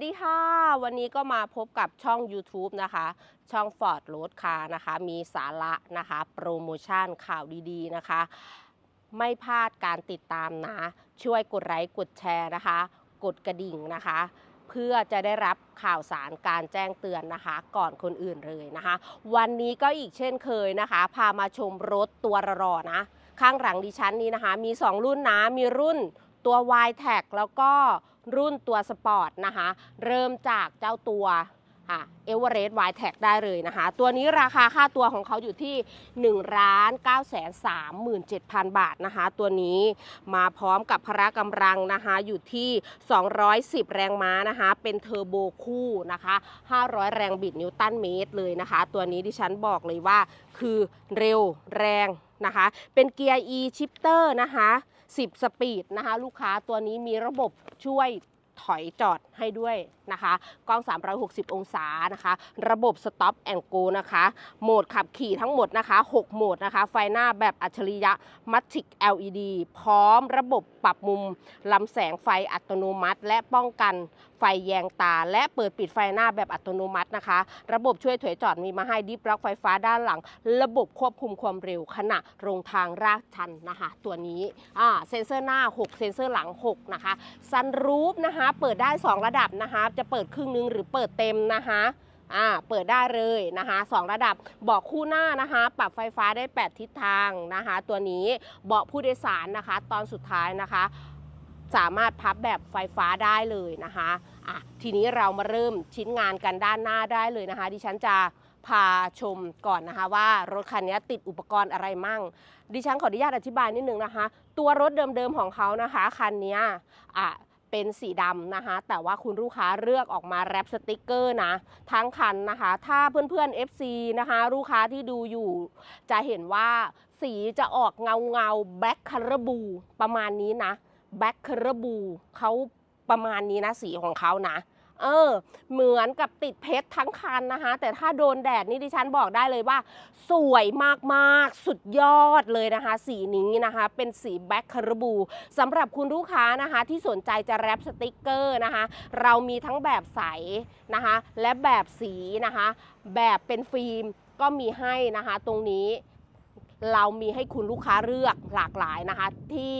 สดีค่ะ วันนี้ก็มาพบกับช่อง YouTube นะคะ ช่อง Ford Road Car นะคะ มีสาระนะคะ โปรโมชั่นข่าวดีๆนะคะ ไม่พลาดการติดตามนะ ช่วยกดไลค์กดแชร์นะคะ กดกระดิ่งนะคะ เพื่อจะได้รับข่าวสารการแจ้งเตือนนะคะ ก่อนคนอื่นเลยนะคะ วันนี้ก็อีกเช่นเคยนะคะ พามาชมรถตัวรอๆนะ ข้างหลังดิฉันนี้นะคะ มี 2 รุ่นนะ มีรุ่นตัว y t a g แล้วก็ รุ่นตัวสปอร์ตนะคะ เริ่มจากเจ้าตัวเอเวอเรสต์ y t a g ได้เลยนะคะ ตัวนี้ราคาค่าตัวของเขาอยู่ที่1ล้าน9 3 7 0 0 0 บาทนะคะ ตัวนี้มาพร้อมกับพละกำลังนะคะอยู่ที่ 210 แรงม้านะคะ เป็นเทอร์โบคู่นะคะ 500 แรงบิดนิวตันเมตรเลยนะคะ ตัวนี้ดิฉันบอกเลยว่าคือเร็วแรงนะคะ เป็นเกียร์ e shifter นะคะ 10 สปีดนะคะ ลูกค้าตัวนี้มีระบบช่วย ถอยจอดให้ด้วยนะคะกล้อง 360 องศานะคะ ระบบ Stop and Go นะคะ โหมดขับขี่ทั้งหมดนะคะ 6 โหมดนะคะ ไฟหน้าแบบอัจฉริยะ Matic LED พร้อมระบบปรับมุมลำแสงไฟอัตโนมัติ และป้องกันไฟแยงตา และเปิดปิดไฟหน้าแบบอัตโนมัตินะคะ ระบบช่วยถอยจอดมีมาให้ดิฟล็อกไฟฟ้าด้านหลัง ระบบควบคุมความเร็วขณะลงทางรากชันนะคะ ตัวนี้เซ็นเซอร์หน้า 6 เซ็นเซอร์หลัง 6 นะคะซันรูฟนะคะเปิดได้ 2 ระดับนะคะ จะเปิดครึ่งหนึงหรือเปิดเต็มนะคะอ่าเปิดได้เลยนะคะสองระดับเบาะคู่หน้านะคะ ปรับไฟฟ้าได้ 8 ทิศทางนะคะ ตัวนี้เบาะผู้โดยสารนะคะ ตอนสุดท้ายนะคะ สามารถพับแบบไฟฟ้าได้เลยนะคะอะทีนี้เรามาเริ่มชิ้นงานกันด้านหน้าได้เลยนะคะ ดิฉันจะพาชมก่อนนะคะว่ารถคันนี้ติดอุปกรณ์อะไรมั่ง ดิฉันขออนุญาตอธิบายนิดนึงนะคะ ตัวรถเดิมๆของเขานะคะคันนี้อะ เป็นสีดำนะคะ แต่ว่าคุณลูกค้าเลือกออกมาแรปสติกเกอร์นะ ทั้งคันนะคะ ถ้าเพื่อนๆ FC นะคะ ลูกค้าที่ดูอยู่ จะเห็นว่าสีจะออกเงาเงาแบล็คคาร์บูประมาณนี้นะแบล็คคาร์บูเขาประมาณนี้นะสีของเขานะ เออ เหมือนกับติดเพชรทั้งคันนะคะ แต่ถ้าโดนแดดนี่ดิฉันบอกได้เลยว่า สวยมากๆ สุดยอดเลยนะคะ สีนี้นะคะ เป็นสีแบ็คคาร์บูสำหรับคุณลูกค้านะคะที่สนใจจะแรปสติกเกอร์นะคะ เรามีทั้งแบบใสนะคะ และแบบสีนะคะ แบบเป็นฟิล์มก็มีให้นะคะ ตรงนี้เรามีให้คุณลูกค้าเลือกหลากหลายนะคะที่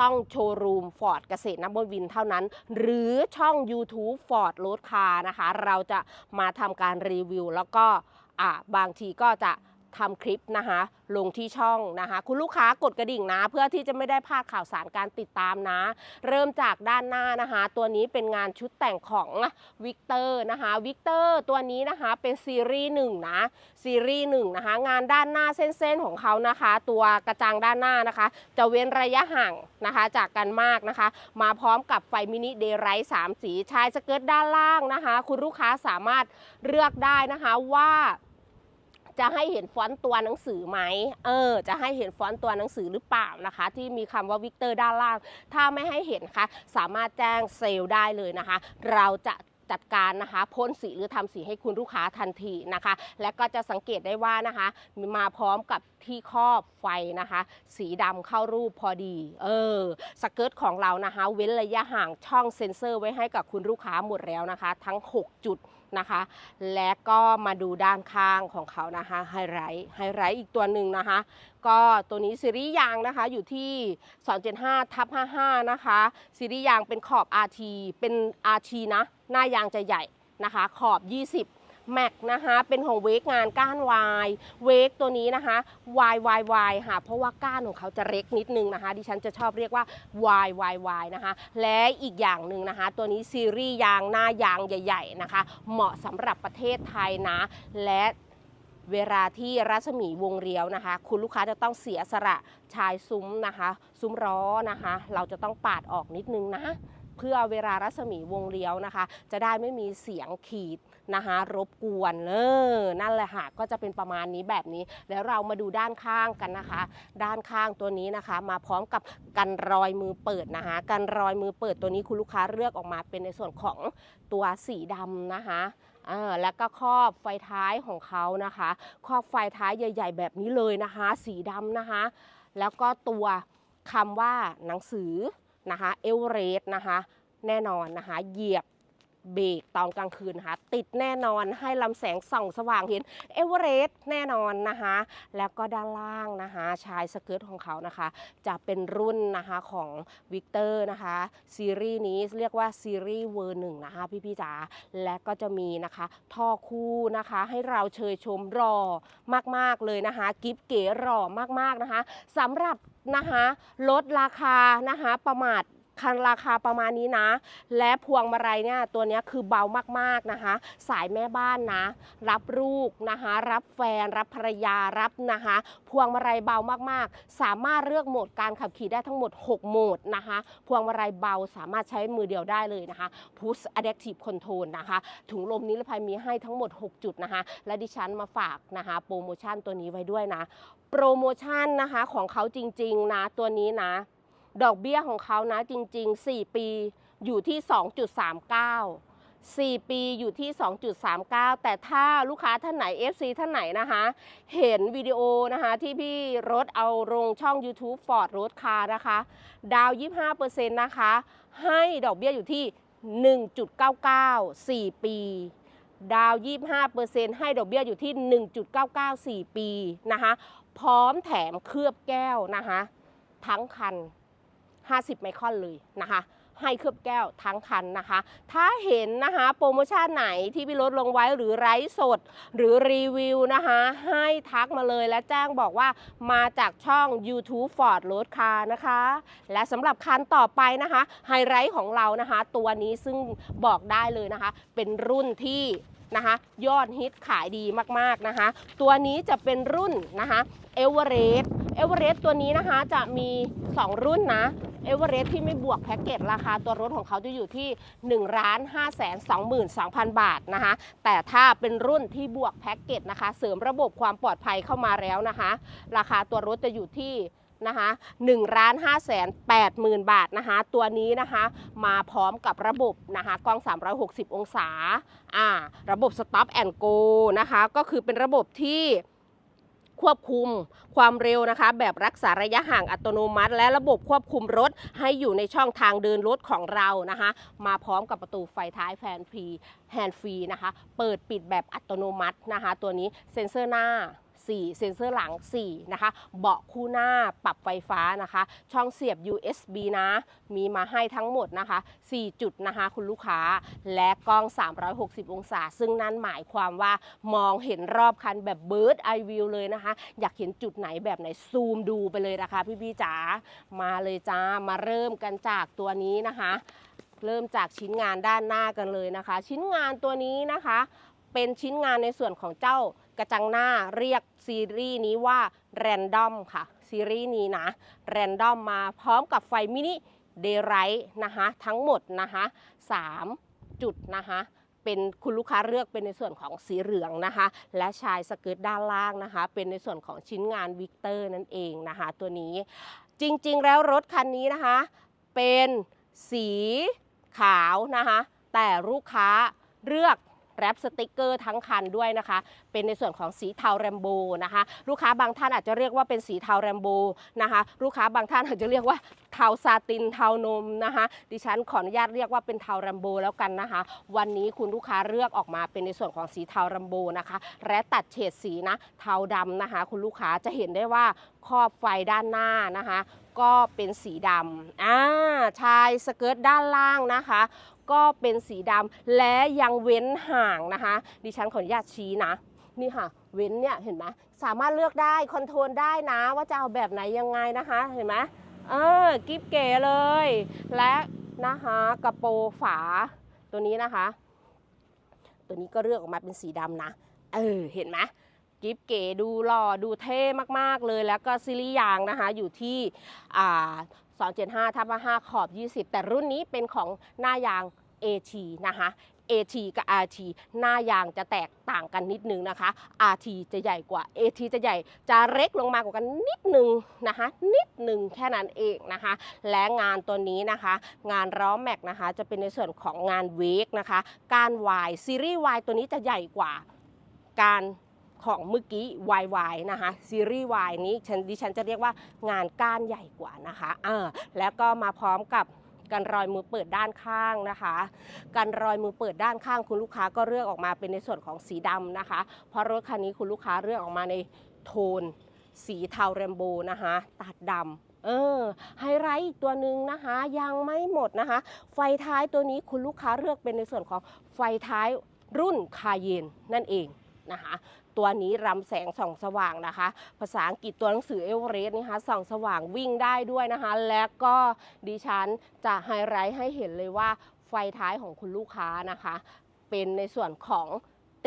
ต้องโชว์รูมฟอร์ดเกษตรน้ำบวินเท่านั้น หรือช่อง YouTube Ford Road Car นะคะ เราจะมาทำการรีวิว แล้วก็บางทีก็จะ ทำคลิปนะคะลงที่ช่องนะคะ คุณลูกค้ากดกระดิ่งนะ เพื่อที่จะไม่ได้พลาดข่าวสารการติดตามนะ เริ่มจากด้านหน้านะคะ ตัวนี้เป็นงานชุดแต่งของวิกเตอร์นะคะวิกเตอร์ตัวนี้นะคะเป็นซีรีส์หนึ่งนะซีรีส์หนึ่งนะคะ งานด้านหน้าเส้นๆของเขานะคะ ตัวกระจังด้านหน้านะคะ จะเว้นระยะห่างนะคะ จากกันมากนะคะ มาพร้อมกับไฟมินิเดย์ไรท์สามสีชายสเกิร์ตด้านล่างนะคะ คุณลูกค้าสามารถเลือกได้นะคะว่า จะให้เห็นฟอนต์ตัวหนังสือไหมเออ จะให้เห็นฟอนต์ตัวหนังสือหรือเปล่านะคะ ที่มีคำว่าวิกเตอร์ด้านล่าง ถ้าไม่ให้เห็นคะสามารถแจ้งเซลล์ได้เลยนะคะ เราจะจัดการนะคะพ่นสีหรือทำสีให้คุณลูกค้าทันทีนะคะ และก็จะสังเกตได้ว่านะคะ มาพร้อมกับที่ครอบไฟนะคะ สีดำเข้ารูปพอดี เออสเกิร์ตของเรานะคะ เว้นระยะห่างช่องเซ็นเซอร์ไว้ให้กับคุณลูกค้าหมดแล้วนะคะ ทั้ง 6 จุด นะคะ และก็มาดูด้านข้างของเขานะคะไฮไลท์ไฮไลท์อีกตัวหนึ่งนะคะ ก็ตัวนี้ซีรีส์ยางนะคะอยู่ที่ 275ทับ55 นะคะซีรีส์ยางเป็นขอบ RT เป็น RT นะ หน้ายางจะใหญ่นะคะ ขอบ 20 แม็กนะคะเป็นของเวกงานก้านวายเวกตัวนี้นะคะ Y Y Y ค่ะเพราะว่าก้านของเขาจะเล็กนิดนึงนะคะ ดิฉันจะชอบเรียกว่า Y Y Y นะคะ และอีกอย่างหนึ่งนะคะ ตัวนี้ซีรีส์ยางหน้ายางใหญ่ ๆนะคะ เหมาะสำหรับประเทศไทยนะ และเวลาที่รัศมีวงเรียวนะคะ คุณลูกค้าจะต้องเสียสละชายซุ้มนะคะ ซุ้มล้อนะคะ เราจะต้องปาดออกนิดนึงนะ เพื่อเวลารัศมีวงเลี้ยวนะคะ จะได้ไม่มีเสียงขีดนะคะรบกวนเออนั่นแหละค่ะก็จะเป็นประมาณนี้แบบนี้ แล้วเรามาดูด้านข้างกันนะคะ ด้านข้างตัวนี้นะคะ มาพร้อมกับกันรอยมือเปิดนะคะ กันรอยมือเปิดตัวนี้คุณลูกค้าเลือกออกมาเป็นในส่วนของตัวสีดำนะคะออแล้วก็ครอบไฟท้ายของเขานะคะ ครอบไฟท้ายใหญ่ ๆ แบบนี้เลยนะคะ สีดำนะคะ แล้วก็ตัวคำว่าหนังสือ นะคะเอเวอเรสต์นะคะแน่นอนนะคะเหยียบ เบรกตอนกลางคืนนะคะ ติดแน่นอนให้ลำแสงส่องสว่างเห็นเอเวอเรสต์แน่นอนนะคะ แล้วก็ด้านล่างนะคะ ชายสเกิร์ตของเขานะคะ จะเป็นรุ่นนะคะของวิกเตอร์นะคะ ซีรีส์นี้เรียกว่าซีรีส์เวอร์หนึ่งนะคะพี่พี่จ๋าและก็จะมีนะคะท่อคู่นะคะ ให้เราเชยชมรอมาก ๆ เลยนะคะ กิฟเก๋รอมาก ๆ นะคะสำหรับนะคะลดราคานะคะประมาท คันราคาประมาณนี้นะ และพวงมาลัยเนี่ยตัวนี้คือเบามากๆนะคะ สายแม่บ้านนะ รับลูกนะคะ รับแฟน รับภรรยารับนะคะ พวงมาลัยเบามากๆ สามารถเลือกโหมดการขับขี่ได้ทั้งหมด 6 โหมดนะคะ พวงมาลัยเบาสามารถใช้มือเดียวได้เลยนะคะ Push Adaptive Control นะคะ ถุงลมนิรภัยมีให้ทั้งหมด 6 จุดนะคะ และดิฉันมาฝากนะคะโปรโมชั่นตัวนี้ไว้ด้วยนะ โปรโมชั่นนะคะของเขาจริงๆนะตัวนี้นะ ดอกเบี้ยของเขานะจริง ๆ 4 ปีอยู่ที่ 2.39 4 ปีอยู่ที่ 2.39 แต่ถ้าลูกค้าท่านไหน FC ท่านไหนนะคะ เห็นวิดีโอนะคะที่พี่รถเอาลงช่อง YouTube Ford Road Car นะคะ ดาว 25%นะคะ ให้ดอกเบี้ยอยู่ที่ 1.99 4 ปี ดาว 25%ให้ดอกเบี้ยอยู่ที่ 1.99 4 ปีนะคะ พร้อมแถมเคลือบแก้วนะคะ ทั้งคัน 50 ไมครอนเลยนะคะให้เคลือบแก้วทั้งคันนะคะ ถ้าเห็นนะคะโปรโมชั่นไหนที่พี่รถลงไว้หรือไลฟ์สดหรือรีวิวนะคะ ให้ทักมาเลยและแจ้งบอกว่ามาจากช่อง YouTube Ford Road Car นะคะ และสำหรับคันต่อไปนะคะไฮไลท์ของเรานะคะ ตัวนี้ซึ่งบอกได้เลยนะคะ เป็นรุ่นที่นะคะยอดฮิตขายดีมากๆนะคะ ตัวนี้จะเป็นรุ่นนะคะเอเวอเรสต์เอเวอเรสต์ตัวนี้นะคะจะมี 2 รุ่นนะ เอเวอเรสต์ที่ไม่บวกแพ็กเกจราคาตัวรถของเขาจะอยู่ที่ 1 5 2 2 0 0 0 บาทนะคะ แต่ถ้าเป็นรุ่นที่บวกแพ็กเกจนะคะ เสริมระบบความปลอดภัยเข้ามาแล้วนะคะ ราคาตัวรถจะอยู่ที่นะคะ1ล้าน5แสน8หมื่นบาทนะคะ ตัวนี้นะคะมาพร้อมกับระบบนะคะกล้อง 360 องศาอ่าระบบ Stop and Go นะคะ ก็คือเป็นระบบที่ ควบคุมความเร็วนะคะ แบบรักษาระยะห่างอัตโนมัติ และระบบควบคุมรถให้อยู่ในช่องทางเดินรถของเรานะคะ มาพร้อมกับประตูไฟท้ายแฟนฟรีแฮนด์ฟรีนะคะ เปิดปิดแบบอัตโนมัตินะคะ ตัวนี้เซ็นเซอร์หน้า 4 เซ็นเซอร์หลัง 4 นะคะ เบาะคู่หน้าปรับไฟฟ้านะคะ ช่องเสียบ USB นะ มีมาให้ทั้งหมดนะคะ 4 จุดนะคะ คุณลูกค้า และกล้อง 360 องศา ซึ่งนั่นหมายความว่ามองเห็นรอบคันแบบเบิร์ดไอวิวเลยนะคะ อยากเห็นจุดไหนแบบไหนซูมดูไปเลยนะคะ พี่ๆจ๋า มาเลยจ้า มาเริ่มกันจากตัวนี้นะคะ เริ่มจากชิ้นงานด้านหน้ากันเลยนะคะ ชิ้นงานตัวนี้นะคะเป็นชิ้นงานในส่วนของเจ้า กระจังหน้าเรียกซีรีส์นี้ว่า Random ค่ะ ซีรีส์นี้นะ Random มาพร้อมกับไฟมินิเดย์ไรท์นะคะทั้งหมดนะคะ3จุดนะคะเป็นคุณลูกค้าเลือกเป็นในส่วนของสีเหลืองนะคะ และชายสเกิร์ตด้านล่างนะคะ เป็นในส่วนของชิ้นงานวิกเตอร์นั่นเองนะคะ ตัวนี้จริงๆ แล้วรถคันนี้นะคะ เป็นสีขาวนะคะ แต่ลูกค้าเลือก แรปสติกเกอร์ทั้งคันด้วยนะคะ เป็นในส่วนของสีเทาแรมโบนะคะ ลูกค้าบางท่านอาจจะเรียกว่าเป็นสีเทาแรมโบนะคะ ลูกค้าบางท่านอาจจะเรียกว่าเทาซาตินเทานมนะคะ ดิฉันขออนุญาตเรียกว่าเป็นเทาแรมโบแล้วกันนะคะ วันนี้คุณลูกค้าเลือกออกมาเป็นในส่วนของสีเทาแรมโบนะคะ และตัดเฉดสีนะเทาดำนะคะ คุณลูกค้าจะเห็นได้ว่าครอบไฟด้านหน้านะคะ ก็เป็นสีดำอ่าชายสเกิร์ตด้านล่างนะคะ ก็เป็นสีดำและยังเว้นห่างนะคะ ดิฉันขออนุญาตชี้นะ นี่ค่ะ เว้นเนี่ยเห็นไหมสามารถเลือกได้คอนโทรลได้นะ ว่าจะเอาแบบไหนยังไงนะคะ เห็นไหมเออกิฟเก๋เลย และนะคะกระโปรงฝาตัวนี้นะคะ ตัวนี้ก็เลือกออกมาเป็นสีดำนะ เออเห็นไหมกิฟเก๋ดูหล่อดูเท่มาก ๆ เลยแล้วก็ซิลี่ยางนะคะ อยู่ที่อ่า275ทับ5ขอบ 20 แต่รุ่นนี้เป็นของหน้ายาง AT นะคะ AT กับ RT หน้ายางจะแตกต่างกันนิดนึงนะคะ RT จะใหญ่กว่า AT จะใหญ่จะเล็กลงมากว่ากันนิดนึงนะคะ นิดนึงแค่นั้นเองนะคะ และงานตัวนี้นะคะ งานล้อแม็กนะคะ จะเป็นในส่วนของงานเวกนะคะ การวายซีรีส์ Y ตัวนี้จะใหญ่กว่าการของเมื่อกี้ YY นะคะซีรีส์ Y นี้ฉันดิฉันจะเรียกว่างานก้านใหญ่กว่านะคะอ่าแล้วก็มาพร้อมกับ กันรอยมือเปิดด้านข้างนะคะ กันรอยมือเปิดด้านข้างคุณลูกค้าก็เลือกออกมาเป็นในส่วนของสีดำนะคะ เพราะรถคันนี้คุณลูกค้าเลือกออกมาในโทน สีเทาแรมโบนะคะ ตัดดำเออไฮไลท์อีกตัวหนึ่งนะคะ ยังไม่หมดนะคะ ไฟท้ายตัวนี้คุณลูกค้าเลือกเป็นในส่วนของไฟท้ายรุ่นคาเยนนั่นเองนะคะ ตัวนี้รำแสงส่องสว่างนะคะ ภาษาอังกฤษตัวหนังสือเอเวอเรสต์นะคะส่องสว่างวิ่งได้ด้วยนะคะ และก็ดิฉันจะไฮไลท์ให้เห็นเลยว่าไฟท้ายของคุณลูกค้านะคะ เป็นในส่วนของ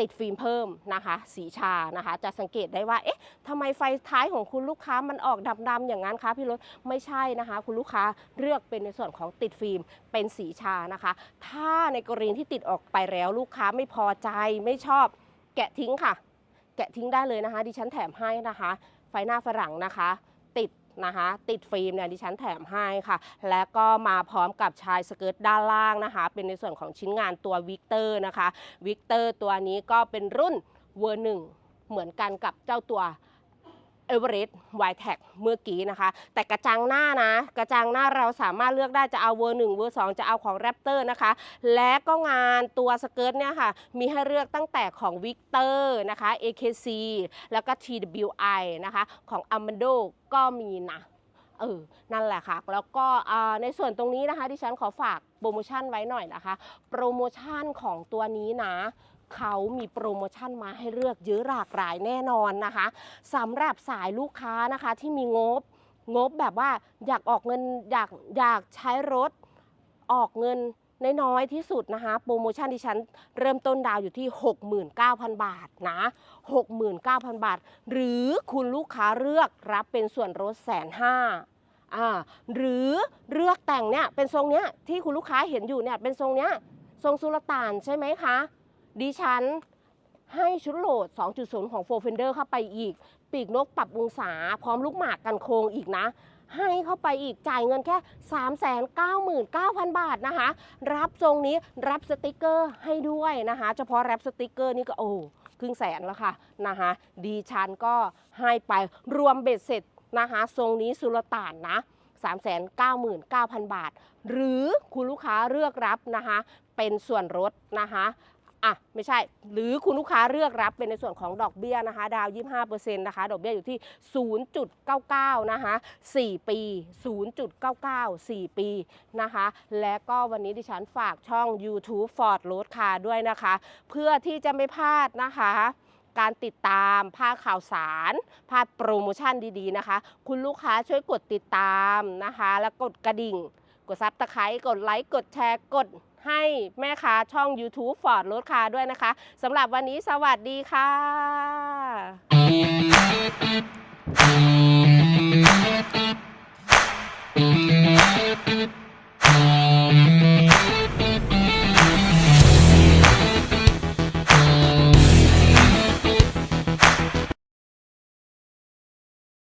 ติดฟิล์มเพิ่มนะคะ สีชานะคะ จะสังเกตได้ว่าเอ๊ะทำไมไฟท้ายของคุณลูกค้ามันออกดำๆอย่างนั้นคะพี่รถไม่ใช่นะคะ คุณลูกค้าเลือกเป็นในส่วนของติดฟิล์มเป็นสีชานะคะ ถ้าในกรณีที่ติดออกไปแล้วลูกค้าไม่พอใจไม่ชอบแกะทิ้งค่ะ แกะทิ้งได้เลยนะคะ ดิฉันแถมให้นะคะ ไฟหน้าฝรั่งนะคะ ติดนะคะติดฟิล์มเนี่ยดิฉันแถมให้ค่ะ และก็มาพร้อมกับชายสเกิร์ตด้านล่างนะคะ เป็นในส่วนของชิ้นงานตัววิกเตอร์นะคะวิกเตอร์ตัวนี้ก็เป็นรุ่นเวอร์หนึ่งเหมือนกันกับเจ้าตัว เอเวอเรสต์ไวแท็กเมื่อกี้นะคะ แต่กระจังหน้านะ กระจังหน้าเราสามารถเลือกได้จะเอาเวอร์หนึ่งเวอร์สองจะเอาของแรปเตอร์นะคะ และก็งานตัวสเกิร์ตเนี่ยค่ะ มีให้เลือกตั้งแต่ของวิกเตอร์นะคะ AKC แล้วก็ TWI นะคะ ของ Amando ก็มีนะเออ นั่นแหละค่ะ แล้วก็ในส่วนตรงนี้นะคะที่ฉันขอฝากโปรโมชั่นไว้หน่อยนะคะ โปรโมชั่นของตัวนี้นะ เขามีโปรโมชั่นมาให้เลือกเยอะหลากหลายแน่นอนนะคะสำหรับสายลูกค้านะคะที่มีงบงบแบบว่าอยากออกเงินอยากอยากใช้รถออกเงินน้อยๆที่สุดนะคะโปรโมชั่นที่ฉันเริ่มต้นดาวอยู่ที่ 69,000 บาทนะ 69,000 บาท หรือคุณลูกค้าเลือกรับเป็นส่วนลดแสนห้าอ่าหรือเลือกแต่งเนี่ยเป็นทรงเนี้ยที่คุณลูกค้าเห็นอยู่เนี่ยเป็นทรงเนี้ยทรงสุลต่านใช่ไหมคะ ดิฉันให้ชุดโหลด 2.0 ของ4 Fender เข้าไปอีก ปีกนกปรับองศา พร้อมลูกหมากกันโค้งอีกนะ ให้เข้าไปอีกจ่ายเงินแค่ 399,000 บาทนะคะ รับทรงนี้รับสติกเกอร์ให้ด้วยนะคะ เฉพาะรับสติกเกอร์นี่ก็โอ้ครึ่งแสนแล้วค่ะนะคะดีชันก็ให้ไปรวมเบ็ดเสร็จนะคะทรงนี้สุลต่านนะ399,000 บาท หรือคุณลูกค้าเลือกรับนะคะ เป็นส่วนลดนะคะ อะไม่ใช่ หรือคุณลูกค้าเลือกรับเป็นในส่วนของดอกเบี้ยนะคะ ดาว 25%นะคะ ดอกเบี้ยอยู่ที่ 0.99 นะคะ 4 ปี 0.99 4 ปีนะคะ และก็วันนี้ดิฉันฝากช่อง YouTube Ford Road Car ด้วยนะคะ เพื่อที่จะไม่พลาดนะคะการติดตามภาคข่าวสารภาคโปรโมชั่นดีๆนะคะ คุณลูกค้าช่วยกดติดตามนะคะ แล้วกดกระดิ่ง กดซับตะไคร้กดไลค์ กดแชร์ กด ให้แม่ค้าช่อง YouTube Ford รถค้าด้วยนะคะสำหรับวันนี้สวัสดีค่ะ